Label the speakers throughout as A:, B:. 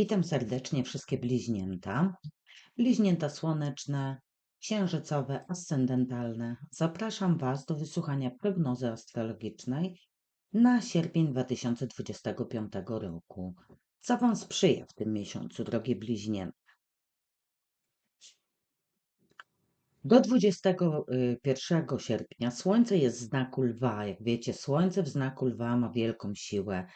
A: Witam serdecznie wszystkie bliźnięta. Bliźnięta słoneczne, księżycowe, ascendentalne. Zapraszam Was do wysłuchania prognozy astrologicznej na sierpień 2025 roku. Co Wam sprzyja w tym miesiącu, drogie bliźnięta? Do 21 sierpnia Słońce jest w znaku lwa. Jak wiecie, Słońce w znaku lwa ma wielką siłę.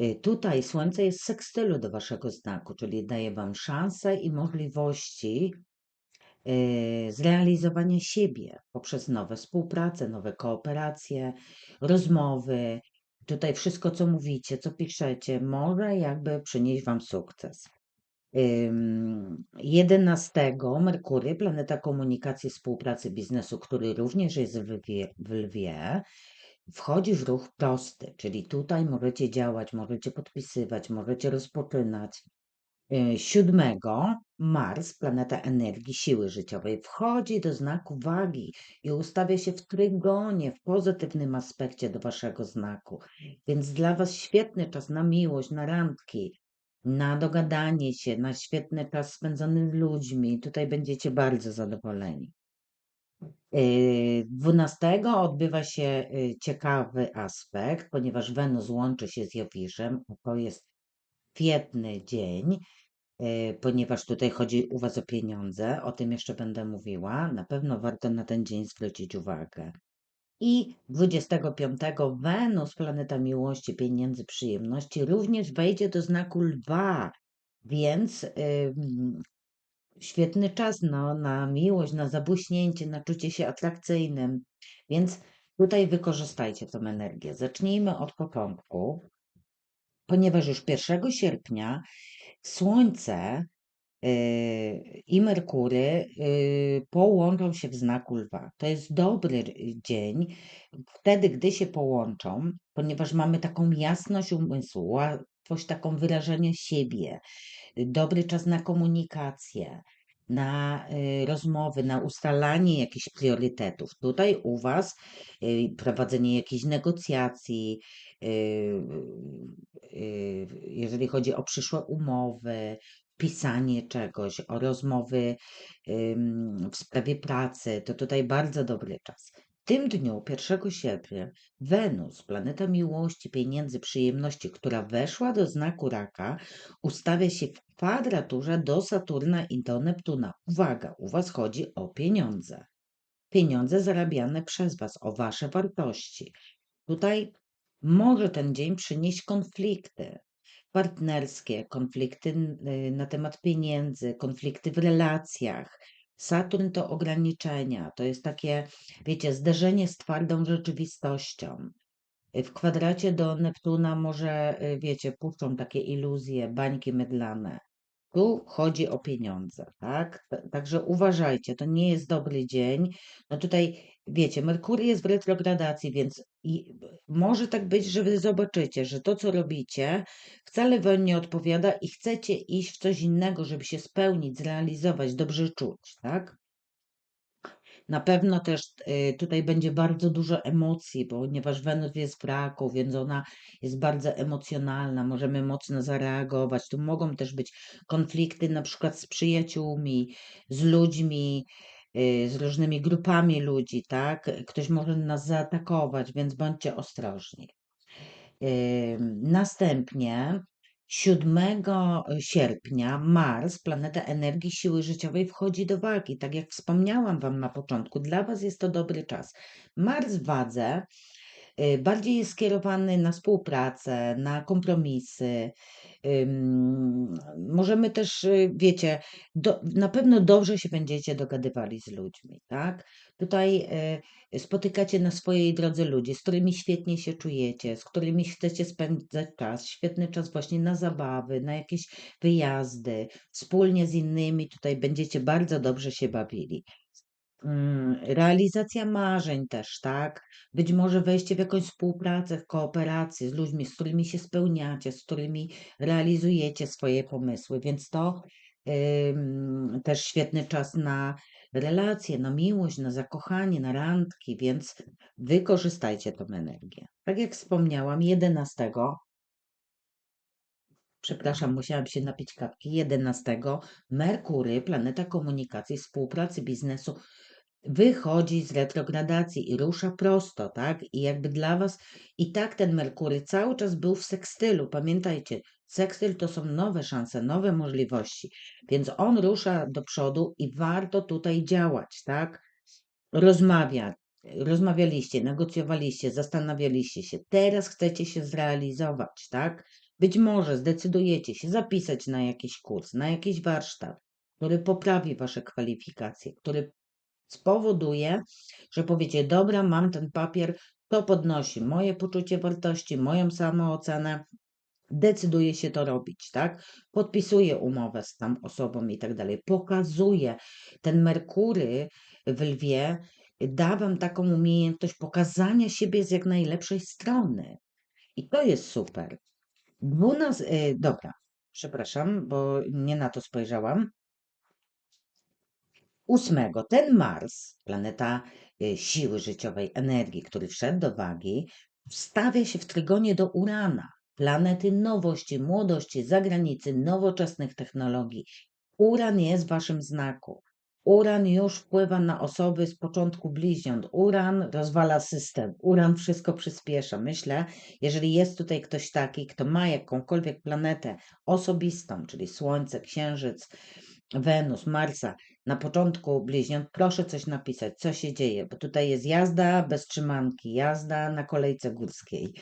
A: Y, tutaj Słońce jest sekstylu do waszego znaku, czyli daje wam szanse i możliwości y, zrealizowania siebie poprzez nowe współprace, nowe kooperacje, rozmowy. Tutaj wszystko, co mówicie, co piszecie, może jakby przynieść wam sukces. 11 Merkury, planeta komunikacji, współpracy, biznesu, który również jest w lwie, w lwie wchodzi w ruch prosty, czyli tutaj możecie działać, możecie podpisywać, możecie rozpoczynać. Y, siódmego Mars, planeta energii, siły życiowej, wchodzi do znaku wagi i ustawia się w trygonie, w pozytywnym aspekcie do waszego znaku. Więc dla was świetny czas na miłość, na randki, na dogadanie się, na świetny czas spędzony z ludźmi. Tutaj będziecie bardzo zadowoleni. 12 odbywa się y, ciekawy aspekt, ponieważ Wenus łączy się z Jowiszem, to jest świetny dzień, y, ponieważ tutaj chodzi u Was o pieniądze, o tym jeszcze będę mówiła. Na pewno warto na ten dzień zwrócić uwagę. I 25 Wenus, planeta miłości, pieniędzy, przyjemności, również wejdzie do znaku lwa, więc świetny czas no, na miłość, na zabłyśnięcie, na czucie się atrakcyjnym. Więc tutaj wykorzystajcie tę energię. Zacznijmy od początku, ponieważ już 1 sierpnia Słońce yy, i Merkury yy, połączą się w znaku lwa. To jest dobry dzień, wtedy, gdy się połączą, ponieważ mamy taką jasność umysłu, łatwość taką wyrażenia siebie, dobry czas na komunikację, na y, rozmowy, na ustalanie jakichś priorytetów. Tutaj u Was y, prowadzenie jakichś negocjacji, y, jeżeli chodzi o przyszłe umowy, pisanie czegoś, o rozmowy w sprawie pracy, to tutaj bardzo dobry czas tym dniu, 1 sierpnia, Wenus, planeta miłości, pieniędzy, przyjemności, która weszła do znaku raka, ustawia się w kwadraturze do Saturna i do Neptuna. Uwaga, u Was chodzi o pieniądze. Pieniądze zarabiane przez Was, o Wasze wartości. Tutaj może ten dzień przynieść konflikty partnerskie, konflikty y, na temat pieniędzy, konflikty w relacjach, Saturn to ograniczenia, to jest takie, wiecie, zderzenie z twardą rzeczywistością. W kwadracie do Neptuna może, y, wiecie, puszczą takie iluzje, bańki mydlane. Tu chodzi o pieniądze, tak? Także uważajcie, to nie jest dobry dzień. No tutaj, wiecie, Merkury jest w retrogradacji, więc może tak być, że wy zobaczycie, że to, co robicie, wcale wam nie odpowiada i chcecie iść w coś innego, żeby się spełnić, zrealizować, dobrze czuć, tak? Na pewno też y, tutaj będzie bardzo dużo emocji, ponieważ Wenus jest w raku, więc ona jest bardzo emocjonalna, możemy mocno zareagować. Tu mogą też być konflikty na przykład z przyjaciółmi, z ludźmi, y, z różnymi grupami ludzi, tak? Ktoś może nas zaatakować, więc bądźcie ostrożni. Następnie 7 sierpnia Mars, planeta energii siły życiowej, wchodzi do wagi. Tak jak wspomniałam Wam na początku, dla Was jest to dobry czas. Mars w wadze y, bardziej jest skierowany na współpracę, na kompromisy, Możemy też, y, wiecie, do, na pewno dobrze się będziecie dogadywali z ludźmi, tak? Tutaj y, spotykacie na swojej drodze ludzi, z którymi świetnie się czujecie, z którymi chcecie spędzać czas, świetny czas właśnie na zabawy, na jakieś wyjazdy, wspólnie z innymi tutaj będziecie bardzo dobrze się bawili. Mm, realizacja marzeń też, tak? Być może wejście w jakąś współpracę, w kooperację z ludźmi, z którymi się spełniacie, z którymi realizujecie swoje pomysły, więc to też świetny czas na relacje, na miłość, na zakochanie, na randki, więc wykorzystajcie tę energię. Tak jak wspomniałam, 11 Przepraszam, musiałam się napić kawki. 11 Merkury, planeta komunikacji, współpracy, biznesu, wychodzi z retrogradacji i rusza prosto, tak? I jakby dla Was i tak ten Merkury cały czas był w sekstylu. Pamiętajcie, sekstyl to są nowe szanse, nowe możliwości, więc on rusza do przodu i warto tutaj działać, tak? Rozmawia, rozmawialiście, negocjowaliście, zastanawialiście się, teraz chcecie się zrealizować, tak? Być może zdecydujecie się zapisać na jakiś kurs, na jakiś warsztat, który poprawi Wasze kwalifikacje, który spowoduje, że powiecie: Dobra, mam ten papier, to podnosi moje poczucie wartości, moją samoocenę, decyduje się to robić, tak? Podpisuje umowę z tam osobą i tak dalej. Pokazuje ten Merkury w lwie, da wam taką umiejętność pokazania siebie z jak najlepszej strony. I to jest super. Dwunas... y, dobra, przepraszam, bo nie na to spojrzałam. Ósmego, ten Mars, planeta y, siły życiowej, energii, który wszedł do wagi, wstawia się w trygonie do Urana, planety nowości, młodości, zagranicy, nowoczesnych technologii. Uran jest w waszym znaku. Uran już wpływa na osoby z początku bliźniąt. Uran rozwala system. Uran wszystko przyspiesza. Myślę, jeżeli jest tutaj ktoś taki, kto ma jakąkolwiek planetę osobistą, czyli Słońce, Księżyc, Wenus, Marsa, na początku bliźniąt, proszę coś napisać, co się dzieje, bo tutaj jest jazda bez trzymanki, jazda na kolejce górskiej.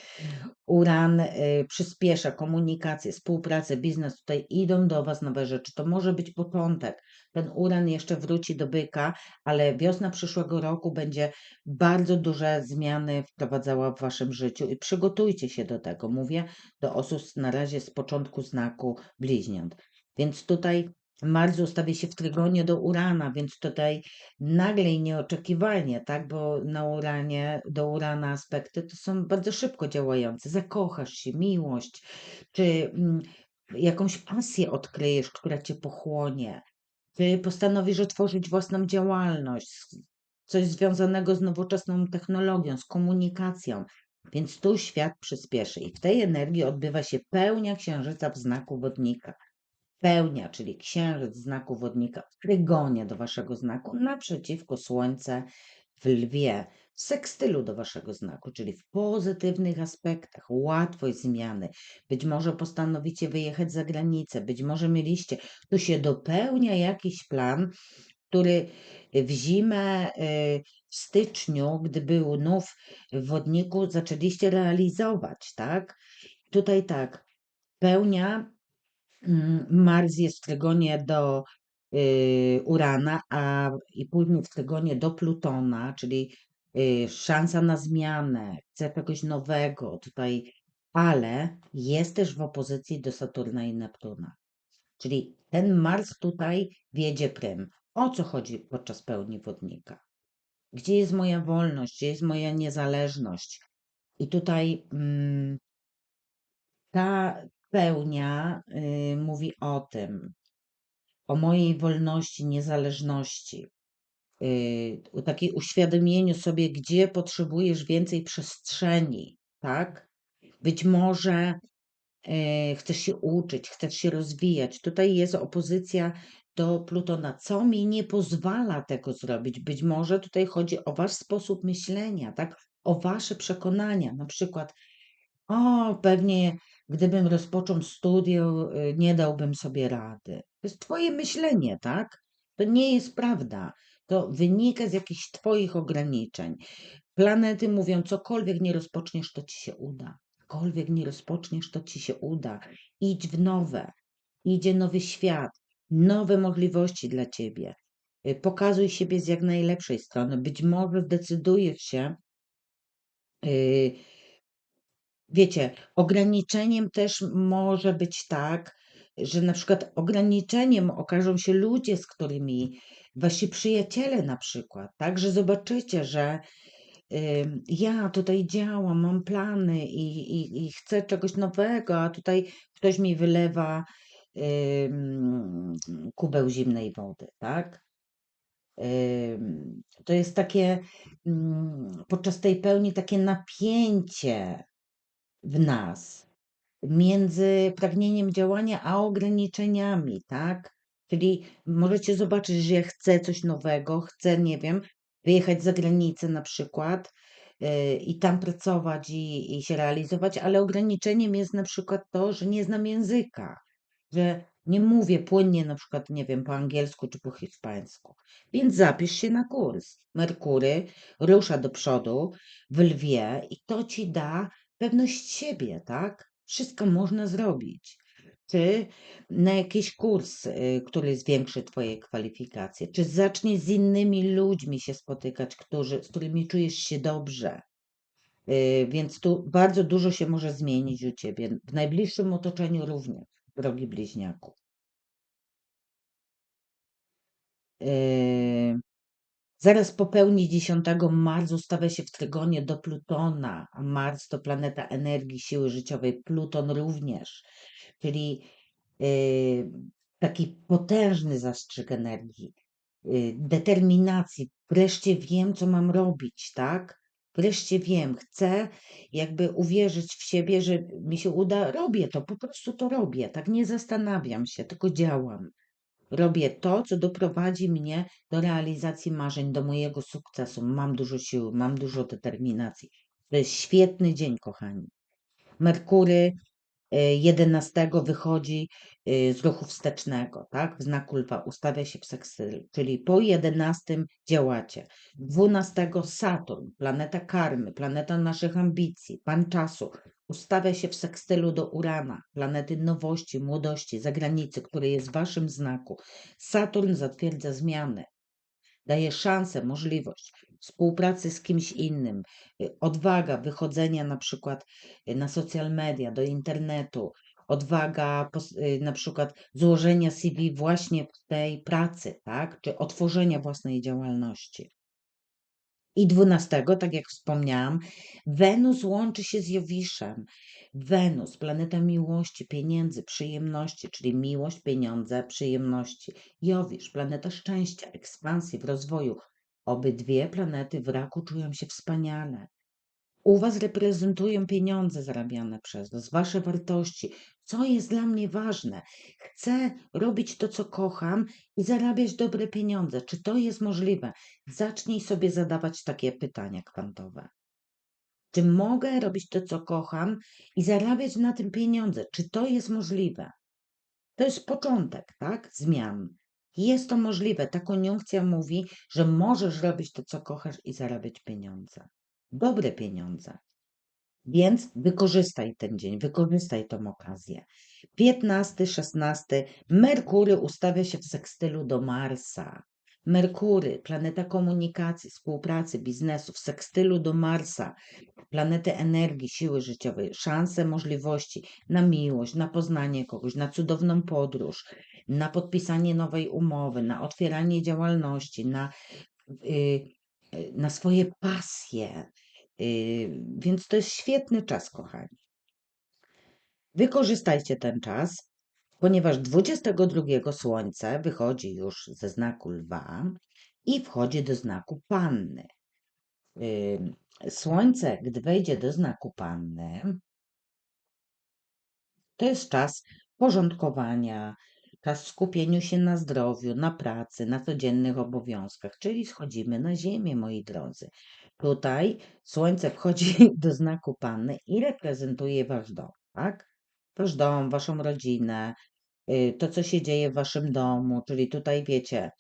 A: Uran y, przyspiesza komunikację, współpracę, biznes, tutaj idą do Was nowe rzeczy. To może być początek. Ten uran jeszcze wróci do byka, ale wiosna przyszłego roku będzie bardzo duże zmiany wprowadzała w Waszym życiu i przygotujcie się do tego. Mówię do osób na razie z początku znaku bliźniąt. Więc tutaj Mars ustawi się w trygonie do Urana, więc tutaj nagle i nieoczekiwanie, tak? Bo na Uranie, do Urana aspekty to są bardzo szybko działające. Zakochasz się, miłość, czy mm, jakąś pasję odkryjesz, która cię pochłonie, czy postanowisz otworzyć własną działalność, coś związanego z nowoczesną technologią, z komunikacją. Więc tu świat przyspieszy i w tej energii odbywa się pełnia księżyca w znaku wodnika pełnia, czyli księżyc znaku wodnika w trygonie do waszego znaku, naprzeciwko słońce w lwie, w sekstylu do waszego znaku, czyli w pozytywnych aspektach, łatwość zmiany. Być może postanowicie wyjechać za granicę, być może mieliście, tu się dopełnia jakiś plan, który w zimę, y, w styczniu, gdy był nów w wodniku, zaczęliście realizować, tak? Tutaj tak, pełnia Mars jest w trygonie do y, Urana, a i później w trygonie do Plutona, czyli y, szansa na zmianę, chce czegoś nowego tutaj, ale jest też w opozycji do Saturna i Neptuna. Czyli ten Mars tutaj wiedzie prym. O co chodzi podczas pełni wodnika? Gdzie jest moja wolność? Gdzie jest moja niezależność? I tutaj mm, ta, pełnia y, mówi o tym, o mojej wolności, niezależności, y, o takiej uświadomieniu sobie, gdzie potrzebujesz więcej przestrzeni, tak? Być może y, chcesz się uczyć, chcesz się rozwijać. Tutaj jest opozycja do Plutona, co mi nie pozwala tego zrobić. Być może tutaj chodzi o wasz sposób myślenia, tak? O wasze przekonania. Na przykład, o, pewnie gdybym rozpoczął studium, y, nie dałbym sobie rady. To jest Twoje myślenie, tak? To nie jest prawda. To wynika z jakichś Twoich ograniczeń. Planety mówią, cokolwiek nie rozpoczniesz, to ci się uda. Cokolwiek nie rozpoczniesz, to ci się uda. Idź w nowe. Idzie nowy świat, nowe możliwości dla ciebie. Y, pokazuj siebie z jak najlepszej strony. Być może zdecydujesz się. Yy, Wiecie, ograniczeniem też może być tak, że na przykład ograniczeniem okażą się ludzie, z którymi wasi przyjaciele na przykład, tak, że zobaczycie, że ja tutaj działam, mam plany i, i, i chcę czegoś nowego, a tutaj ktoś mi wylewa kubeł zimnej wody, tak? To jest takie podczas tej pełni takie napięcie w nas. między pragnieniem działania a ograniczeniami, tak? Czyli możecie zobaczyć, że ja chcę coś nowego, chcę, nie wiem, wyjechać za granicę na przykład yy, i tam pracować i, i się realizować, ale ograniczeniem jest na przykład to, że nie znam języka, że nie mówię płynnie na przykład, nie wiem, po angielsku czy po hiszpańsku. Więc zapisz się na kurs. Merkury rusza do przodu w lwie i to ci da pewność siebie, tak? Wszystko można zrobić. Czy na jakiś kurs, y, który zwiększy Twoje kwalifikacje, czy zaczniesz z innymi ludźmi się spotykać, którzy, z którymi czujesz się dobrze. Y, Więc tu bardzo dużo się może zmienić u Ciebie. W najbliższym otoczeniu również, drogi bliźniaku. Zaraz po pełni 10 Mars ustawia się w trygonie do Plutona, a Mars to planeta energii, siły życiowej, Pluton również, czyli yy, taki potężny zastrzyk energii, yy, determinacji. Wreszcie wiem, co mam robić, tak? Wreszcie wiem, chcę jakby uwierzyć w siebie, że mi się uda, robię to, po prostu to robię, tak nie zastanawiam się, tylko działam. Robię to, co doprowadzi mnie do realizacji marzeń, do mojego sukcesu. Mam dużo siły, mam dużo determinacji. To jest świetny dzień, kochani. Merkury 11 wychodzi y, z ruchu wstecznego, tak? W znaku ustawia się w sekstylu, czyli po 11 działacie. 12 Saturn, planeta karmy, planeta naszych ambicji, pan czasu, ustawia się w sekstylu do Urana, planety nowości, młodości, zagranicy, który jest w waszym znaku. Saturn zatwierdza zmiany, daje szansę, możliwość współpracy z kimś innym, y, odwaga wychodzenia na przykład y, na social media, do internetu, odwaga y, na przykład złożenia CV właśnie w tej pracy, tak, czy otworzenia własnej działalności. I 12, tak jak wspomniałam, Wenus łączy się z Jowiszem. Wenus, planeta miłości, pieniędzy, przyjemności, czyli miłość, pieniądze, przyjemności. Jowisz, planeta szczęścia, ekspansji, w rozwoju. Obydwie planety w raku czują się wspaniale. U Was reprezentują pieniądze zarabiane przez Was, Wasze wartości. Co jest dla mnie ważne? Chcę robić to, co kocham i zarabiać dobre pieniądze. Czy to jest możliwe? Zacznij sobie zadawać takie pytania kwantowe. Czy mogę robić to, co kocham i zarabiać na tym pieniądze? Czy to jest możliwe? To jest początek, tak? Zmian. Jest to możliwe. Ta koniunkcja mówi, że możesz robić to, co kochasz i zarabiać pieniądze dobre pieniądze. Więc wykorzystaj ten dzień, wykorzystaj tą okazję. 15, 16. Merkury ustawia się w sekstylu do Marsa. Merkury, planeta komunikacji, współpracy, biznesu, w sekstylu do Marsa, planety energii, siły życiowej, szanse, możliwości na miłość, na poznanie kogoś, na cudowną podróż, na podpisanie nowej umowy, na otwieranie działalności, na, yy, na swoje pasje, więc to jest świetny czas, kochani. Wykorzystajcie ten czas, ponieważ 22 Słońce wychodzi już ze znaku lwa i wchodzi do znaku panny. Yy, słońce, gdy wejdzie do znaku panny, to jest czas porządkowania, czas skupieniu się na zdrowiu, na pracy, na codziennych obowiązkach, czyli schodzimy na ziemię, moi drodzy. Tutaj Słońce wchodzi do znaku Panny i reprezentuje wasz dom, tak? Wasz dom, waszą rodzinę, y, to, co się dzieje w waszym domu, czyli tutaj wiecie,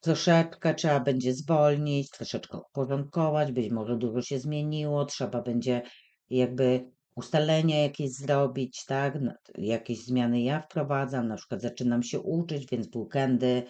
A: troszeczkę trzeba będzie zwolnić, troszeczkę uporządkować, być może dużo się zmieniło, trzeba będzie jakby ustalenia jakieś zrobić, tak? No, jakieś zmiany ja wprowadzam, na przykład zaczynam się uczyć, więc w weekendy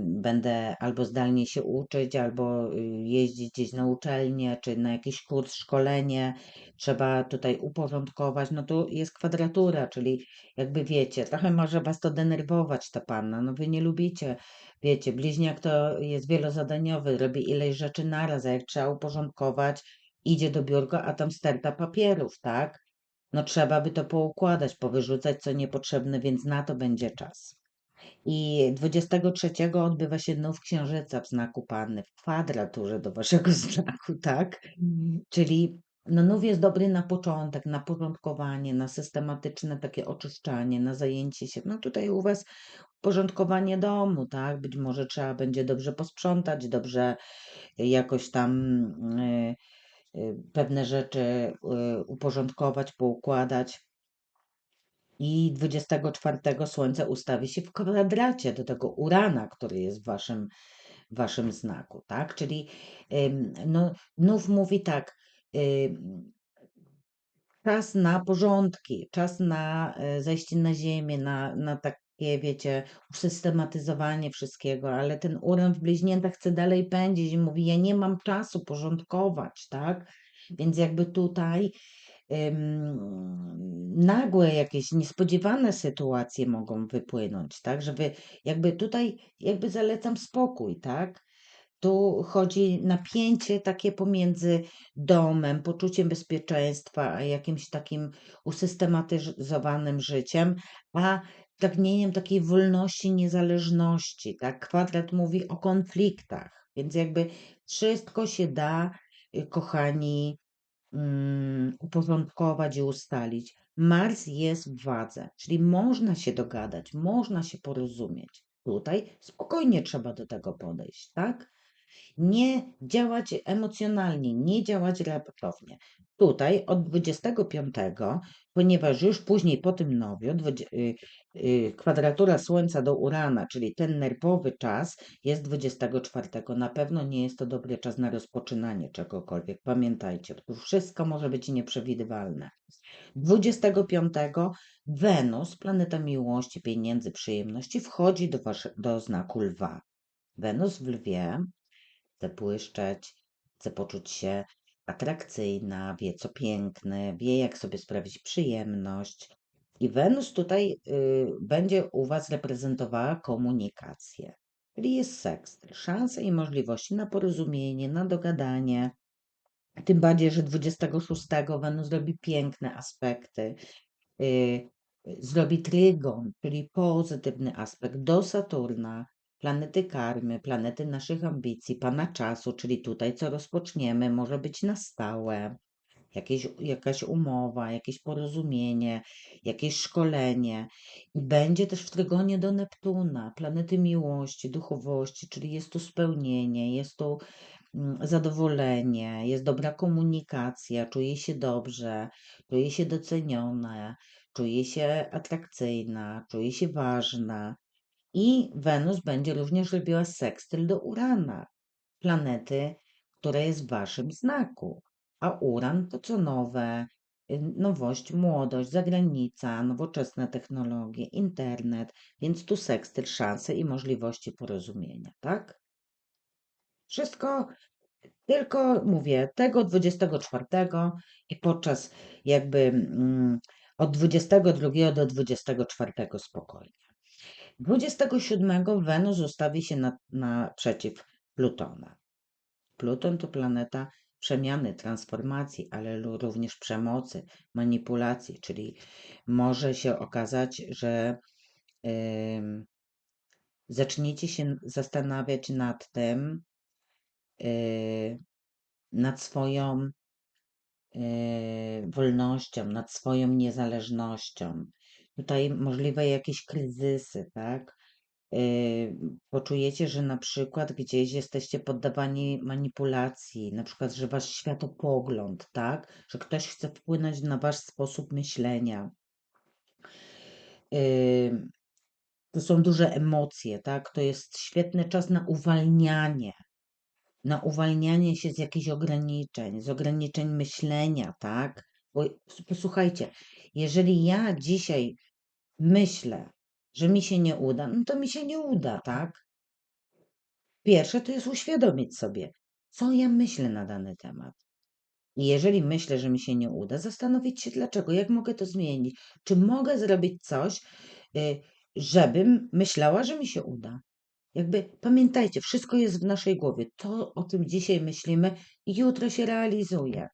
A: będę albo zdalnie się uczyć, albo y, jeździć gdzieś na uczelnię, czy na jakiś kurs, szkolenie. Trzeba tutaj uporządkować. No tu jest kwadratura, czyli jakby wiecie, trochę może was to denerwować ta panna. No wy nie lubicie, wiecie, bliźniak to jest wielozadaniowy, robi ileś rzeczy naraz, a jak trzeba uporządkować, idzie do biurka, a tam sterta papierów, tak? No trzeba by to poukładać, powyrzucać co niepotrzebne, więc na to będzie czas. I 23 odbywa się nów księżyca w znaku Panny, w kwadraturze do waszego znaku, tak? Czyli No nów jest dobry na początek, na porządkowanie, na systematyczne takie oczyszczanie, na zajęcie się. No tutaj u was porządkowanie domu, tak? Być może trzeba będzie dobrze posprzątać, dobrze jakoś tam y, y, pewne rzeczy y, uporządkować, poukładać. I 24 Słońce ustawi się w kwadracie do tego Urana, który jest w waszym, waszym znaku, tak? Czyli no, Nów mówi tak, czas na porządki, czas na e, zejście na ziemię, na, na takie, wiecie, usystematyzowanie wszystkiego, ale ten Uran w bliźniętach chce dalej pędzić i mówi, ja nie mam czasu porządkować, tak? Więc jakby tutaj ym, nagłe jakieś niespodziewane sytuacje mogą wypłynąć, tak? Żeby jakby tutaj jakby zalecam spokój, tak? Tu chodzi napięcie takie pomiędzy domem, poczuciem bezpieczeństwa, a jakimś takim usystematyzowanym życiem, a pragnieniem takiej wolności, niezależności, tak? Kwadrat mówi o konfliktach, więc jakby wszystko się da, y, kochani, mm, uporządkować i ustalić. Mars jest w wadze, czyli można się dogadać, można się porozumieć. Tutaj spokojnie trzeba do tego podejść, tak? Nie działać emocjonalnie, nie działać reaktownie. Tutaj od 25, ponieważ już później po tym nowiu, y, y, kwadratura Słońca do Urana, czyli ten nerwowy czas jest 24. Na pewno nie jest to dobry czas na rozpoczynanie czegokolwiek. Pamiętajcie, tu wszystko może być nieprzewidywalne. 25 Wenus, planeta miłości, pieniędzy, przyjemności, wchodzi do, wasze, do znaku lwa. Wenus w lwie chce błyszczeć, chce poczuć się atrakcyjna, wie co piękne, wie jak sobie sprawić przyjemność. I Wenus tutaj y, będzie u Was reprezentowała komunikację, czyli jest seks, szanse i możliwości na porozumienie, na dogadanie. Tym bardziej, że 26 Wenus robi piękne aspekty. y, Zrobi trygon, czyli pozytywny aspekt do Saturna, planety karmy, planety naszych ambicji, pana czasu, czyli tutaj co rozpoczniemy, może być na stałe, jakieś, jakaś umowa, jakieś porozumienie, jakieś szkolenie. I będzie też w trygonie do Neptuna, planety miłości, duchowości, czyli jest tu spełnienie, jest tu mm, zadowolenie, jest dobra komunikacja, czuje się dobrze, czuje się doceniona, czuje się atrakcyjna, czuje się ważna. I Wenus będzie również robiła sekstyl do Urana, planety, która jest w waszym znaku. A Uran to co nowe, y, nowość, młodość, zagranica, nowoczesne technologie, internet, więc tu sekstyl, szanse i możliwości porozumienia, tak? Wszystko tylko mówię, tego 24 i podczas jakby mm, od 22 do 24 spokojnie. 27 Wenus ustawi się na, naprzeciw Plutona. Pluton to planeta przemiany, transformacji, ale również przemocy, manipulacji, czyli może się okazać, że ym, zaczniecie się zastanawiać nad tym, yy, nad swoją yy, wolnością, nad swoją niezależnością. Tutaj możliwe jakieś kryzysy, tak? Yy, poczujecie, że na przykład gdzieś jesteście poddawani manipulacji, na przykład, że wasz światopogląd, tak? Że ktoś chce wpłynąć na wasz sposób myślenia. Yy, to są duże emocje, tak? To jest świetny czas na uwalnianie, na uwalnianie się z jakichś ograniczeń, z ograniczeń myślenia, tak? Bo posłuchajcie, jeżeli ja dzisiaj myślę, że mi się nie uda, no to mi się nie uda, tak? Pierwsze to jest uświadomić sobie, co ja myślę na dany temat. I jeżeli myślę, że mi się nie uda, zastanowić się dlaczego, jak mogę to zmienić, czy mogę zrobić coś, y, żebym myślała, że mi się uda. Jakby pamiętajcie, wszystko jest w naszej głowie. To, o czym dzisiaj myślimy, jutro się realizuje.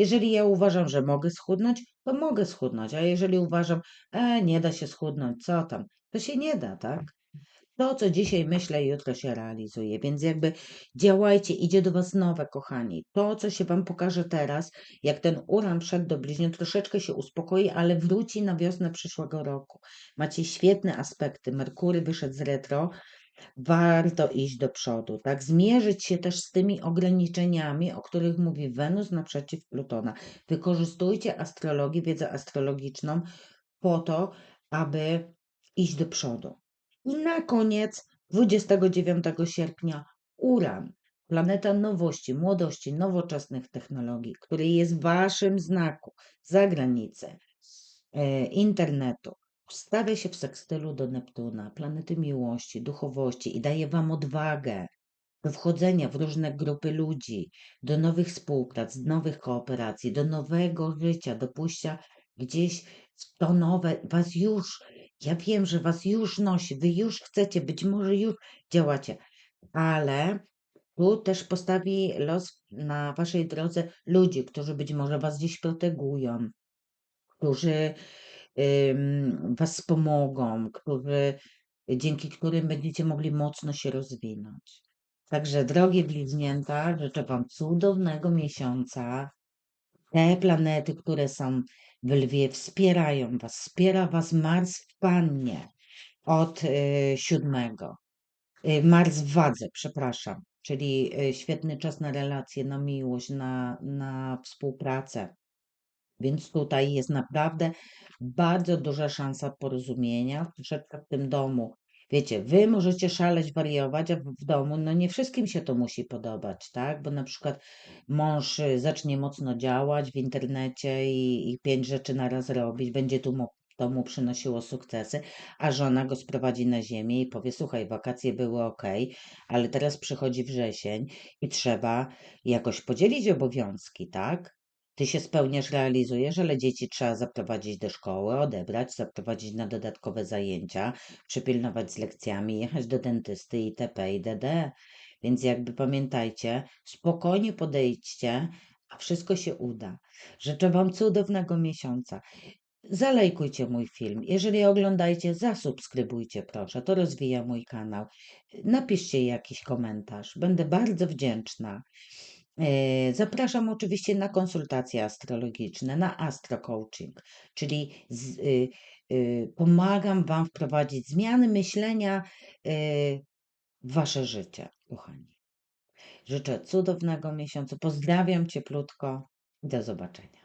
A: Jeżeli ja uważam, że mogę schudnąć, to mogę schudnąć, a jeżeli uważam, e, nie da się schudnąć, co tam, to się nie da, tak? To, co dzisiaj myślę, jutro się realizuje, więc jakby działajcie, idzie do was nowe, kochani. To, co się wam pokaże teraz, jak ten uran wszedł do bliźniąt, troszeczkę się uspokoi, ale wróci na wiosnę przyszłego roku. Macie świetne aspekty. Merkury wyszedł z retro, warto iść do przodu, tak? Zmierzyć się też z tymi ograniczeniami, o których mówi Wenus naprzeciw Plutona. Wykorzystujcie astrologię, wiedzę astrologiczną po to, aby iść do przodu. I na koniec 29 sierpnia Uran, planeta nowości, młodości, nowoczesnych technologii, który jest waszym znaku za granicę e, internetu. Stawia się w sekstylu do Neptuna, planety miłości, duchowości i daje wam odwagę do wchodzenia w różne grupy ludzi, do nowych współprac, nowych kooperacji, do nowego życia, do pójścia gdzieś w to nowe, was już, ja wiem, że was już nosi, wy już chcecie, być może już działacie, ale tu też postawi los na waszej drodze ludzi, którzy być może was gdzieś protegują, którzy was pomogą, którzy, dzięki którym będziecie mogli mocno się rozwinąć. Także drogie bliźnięta, życzę wam cudownego miesiąca. Te planety, które są w lwie, wspierają was. Wspiera was Mars w pannie od y, siódmego. Y, Mars w wadze, przepraszam. Czyli y, świetny czas na relacje, na miłość, na, na współpracę. Więc tutaj jest naprawdę bardzo duża szansa porozumienia, troszeczkę w tym domu. Wiecie, wy możecie szaleć, wariować, a w domu, no nie wszystkim się to musi podobać, tak? Bo na przykład mąż y, zacznie mocno działać w internecie i, i pięć rzeczy naraz robić, będzie tu to mu przynosiło sukcesy, a żona go sprowadzi na ziemię i powie: Słuchaj, wakacje były ok, ale teraz przychodzi wrzesień i trzeba jakoś podzielić obowiązki, tak? Ty się spełniasz, realizujesz, ale dzieci trzeba zaprowadzić do szkoły, odebrać, zaprowadzić na dodatkowe zajęcia, przypilnować z lekcjami, jechać do dentysty itp. itd. Więc jakby pamiętajcie, spokojnie podejdźcie, a wszystko się uda. Życzę Wam cudownego miesiąca. Zalajkujcie mój film. Jeżeli oglądajcie, zasubskrybujcie proszę. To rozwija mój kanał. Napiszcie jakiś komentarz. Będę bardzo wdzięczna. E, Zapraszam oczywiście na konsultacje astrologiczne, na astro coaching, czyli z, y, y, pomagam Wam wprowadzić zmiany myślenia y, w Wasze życie, kochani. Życzę cudownego miesiąca. Pozdrawiam cieplutko. Do zobaczenia.